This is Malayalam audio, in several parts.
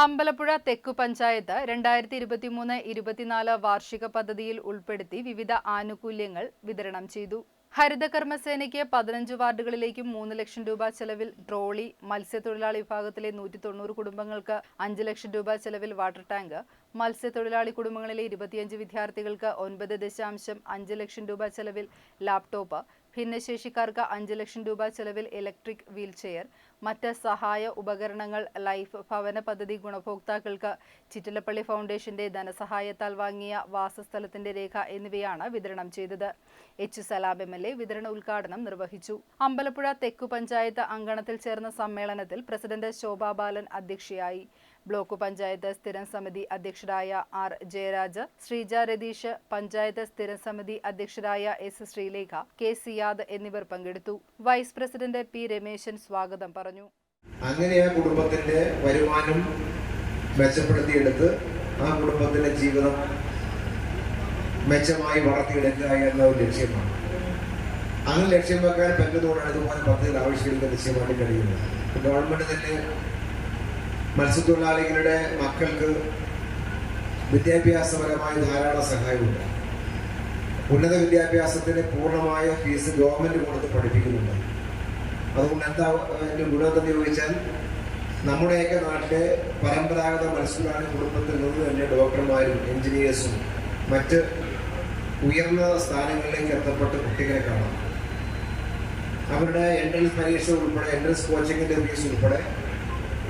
അമ്പലപ്പുഴ തെക്കു പഞ്ചായത്ത് രണ്ടായിരത്തി ഇരുപത്തിമൂന്ന് ഇരുപത്തിനാല് വാർഷിക പദ്ധതിയിൽ ഉൾപ്പെടുത്തി വിവിധ ആനുകൂല്യങ്ങൾ വിതരണം ചെയ്തു. ഹരിതകർമ്മസേനയ്ക്ക് പതിനഞ്ച് വാർഡുകളിലേക്കും മൂന്ന് ലക്ഷം രൂപ ചെലവിൽ ട്രോളി മത്സ്യത്തൊഴിലാളി വിഭാഗത്തിലെ നൂറ്റി തൊണ്ണൂറ് കുടുംബങ്ങൾക്ക് അഞ്ച് ലക്ഷം രൂപ ചെലവിൽ വാട്ടർ ടാങ്ക് മത്സ്യത്തൊഴിലാളി കുടുംബങ്ങളിലെ ഇരുപത്തിയഞ്ച് വിദ്യാർത്ഥികൾക്ക് ഒൻപത് ദശാംശം അഞ്ച് ലക്ഷം രൂപ ചെലവിൽ ലാപ്ടോപ്പ് ഭിന്നശേഷിക്കാർക്ക് അഞ്ച് ലക്ഷം രൂപ ചെലവിൽ ഇലക്ട്രിക് വീൽചെയർ മറ്റ് സഹായ ഉപകരണങ്ങൾ ലൈഫ് ഭവന പദ്ധതി ഗുണഭോക്താക്കൾക്ക് ചിറ്റലപ്പള്ളി ഫൗണ്ടേഷന്റെ ധനസഹായത്താൽ വാങ്ങിയ വാസസ്ഥലത്തിന്റെ രേഖ എന്നിവയാണ് വിതരണം ചെയ്തത്. H Salam M L A വിതരണ ഉദ്ഘാടനം നിർവഹിച്ചു. അമ്പലപ്പുഴ തെക്കു പഞ്ചായത്ത് അങ്കണത്തിൽ ചേർന്ന സമ്മേളനത്തിൽ പ്രസിഡന്റ് ശോഭാ ബാലൻ അധ്യക്ഷയായി. ബ്ലോക്ക് പഞ്ചായത്ത് സ്ഥിരം സമിതി അധ്യക്ഷരായ ആർ ജയരാജ് ശ്രീജ രതീഷ് പഞ്ചായത്ത് സ്ഥിരം സമിതി അധ്യക്ഷരായ എസ് ശ്രീലേഖ കെ സിയാദ് എന്നിവർ പങ്കെടുത്തു. വൈസ് പ്രസിഡന്റ് പി രമേശൻ സ്വാഗതം പറഞ്ഞു. അങ്ങനെ ആ കുടുംബത്തിന്റെ വരുമാനം മെച്ചപ്പെടുത്തിയെടുത്ത് ആ കുടുംബത്തിന്റെ ജീവിതം മെച്ചമായി വളർത്തിയെടുക്കുക എന്ന ഒരു ലക്ഷ്യമാണ്. അങ്ങനെ ലക്ഷ്യം വെക്കാൻ പറ്റുന്നതുകൊണ്ടാണ് ഇതുപോലെ പദ്ധതിയിൽ ആവശ്യങ്ങൾക്ക് ലക്ഷ്യമായിട്ട് കഴിയുന്നത് ഗവൺമെന്റ് തന്നെ മത്സ്യത്തൊഴിലാളികളുടെ മക്കൾക്ക് വിദ്യാഭ്യാസപരമായ ധാരാളം സഹായമുണ്ട്. ഉന്നത വിദ്യാഭ്യാസത്തിന് പൂർണമായ ഫീസ് ഗവൺമെന്റ് കൊടുത്ത് പഠിപ്പിക്കുന്നുണ്ട്. അതുകൊണ്ട് എന്താ അതിന്റെ ഗുണമെന്ന് ചോദിച്ചാൽ നമ്മുടെയൊക്കെ നാട്ടിലെ പരമ്പരാഗത മത്സ്യത്തൊഴിലാളി കുടുംബത്തിൽ നിന്ന് തന്നെ ഡോക്ടർമാരും എഞ്ചിനീയേഴ്സും മറ്റ് ഉയർന്ന സ്ഥാനങ്ങളിലേക്ക് എത്തപ്പെട്ട കുട്ടികളെ കാണാം. അവരുടെ എൻട്രൻസ് പരീക്ഷ ഉൾപ്പെടെ എൻട്രൻസ് കോച്ചിങ്ങിന്റെ ഫീസ് ഉൾപ്പെടെ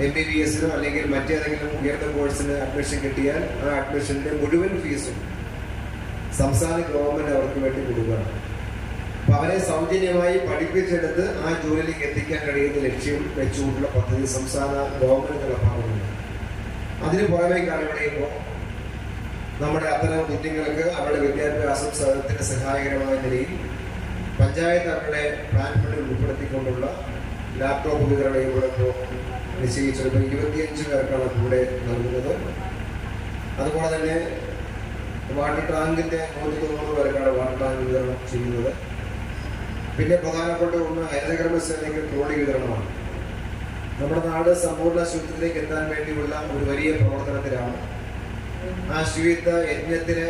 എം ബി ബി എസിനോ അല്ലെങ്കിൽ മറ്റേതെങ്കിലും ഉയർന്ന കോഴ്സിന് അഡ്മിഷൻ കിട്ടിയാൽ ആ അഡ്മിഷന്റെ മുഴുവൻ ഫീസും സംസ്ഥാന ഗവൺമെന്റ് അവർക്ക് വേണ്ടി കൊടുക്കുകയാണ്. അപ്പൊ അവരെ സൗജന്യമായി പഠിപ്പിച്ചെടുത്ത് ആ ജോലിയിലേക്ക് എത്തിക്കാൻ കഴിയുന്ന ലക്ഷ്യം വെച്ചുകൊണ്ടുള്ള പദ്ധതി സംസ്ഥാന ഗവൺമെന്റ് നടപ്പാക്കുന്നുണ്ട് അതിന് പുറമേക്കാണ് ഇവിടെ ഇപ്പോ നമ്മുടെ അത്തരം കുഞ്ഞുങ്ങൾക്ക് അവരുടെ വിദ്യാഭ്യാസം സദനത്തിന് സഹായകരമായ നിലയിൽ പഞ്ചായത്ത് അവരുടെ പ്ലാൻ ഫണ്ടിൽ ഉൾപ്പെടുത്തിക്കൊണ്ടുള്ള ലാപ്ടോപ്പ് വിതരണം ഇവിടെ നിശ്ചയിച്ചെടുപ്പോൾ ഇരുപത്തിയഞ്ച് പേർക്കാണ് കൂടെ നൽകുന്നത്. അതുപോലെ തന്നെ വാട്ടർ ടാങ്കിന്റെ നൂറ്റി തൊണ്ണൂറ് പേർക്കാണ് വാട്ടർ ടാങ്ക് വിതരണം ചെയ്യുന്നത്. പിന്നെ പ്രധാനപ്പെട്ട ഒന്ന് ഹരിതകർമ്മസേനയ്ക്ക് ട്രോളി വിതരണമാണ്. നമ്മുടെ നാട് സമ്പൂർണ ശുദ്ധത്തിലേക്ക് എത്താൻ വേണ്ടിയുള്ള ഒരു വലിയ പ്രവർത്തനത്തിലാണ്. ആ ശുചിത്വ യജ്ഞത്തിന്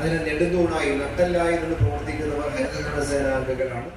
അതിനെ നെടുന്തൂണായി നട്ടല്ലായി നിന്ന് പ്രവർത്തിക്കുന്നവർ ഹരിതകർമ്മ സേനാംഗങ്ങളാണ്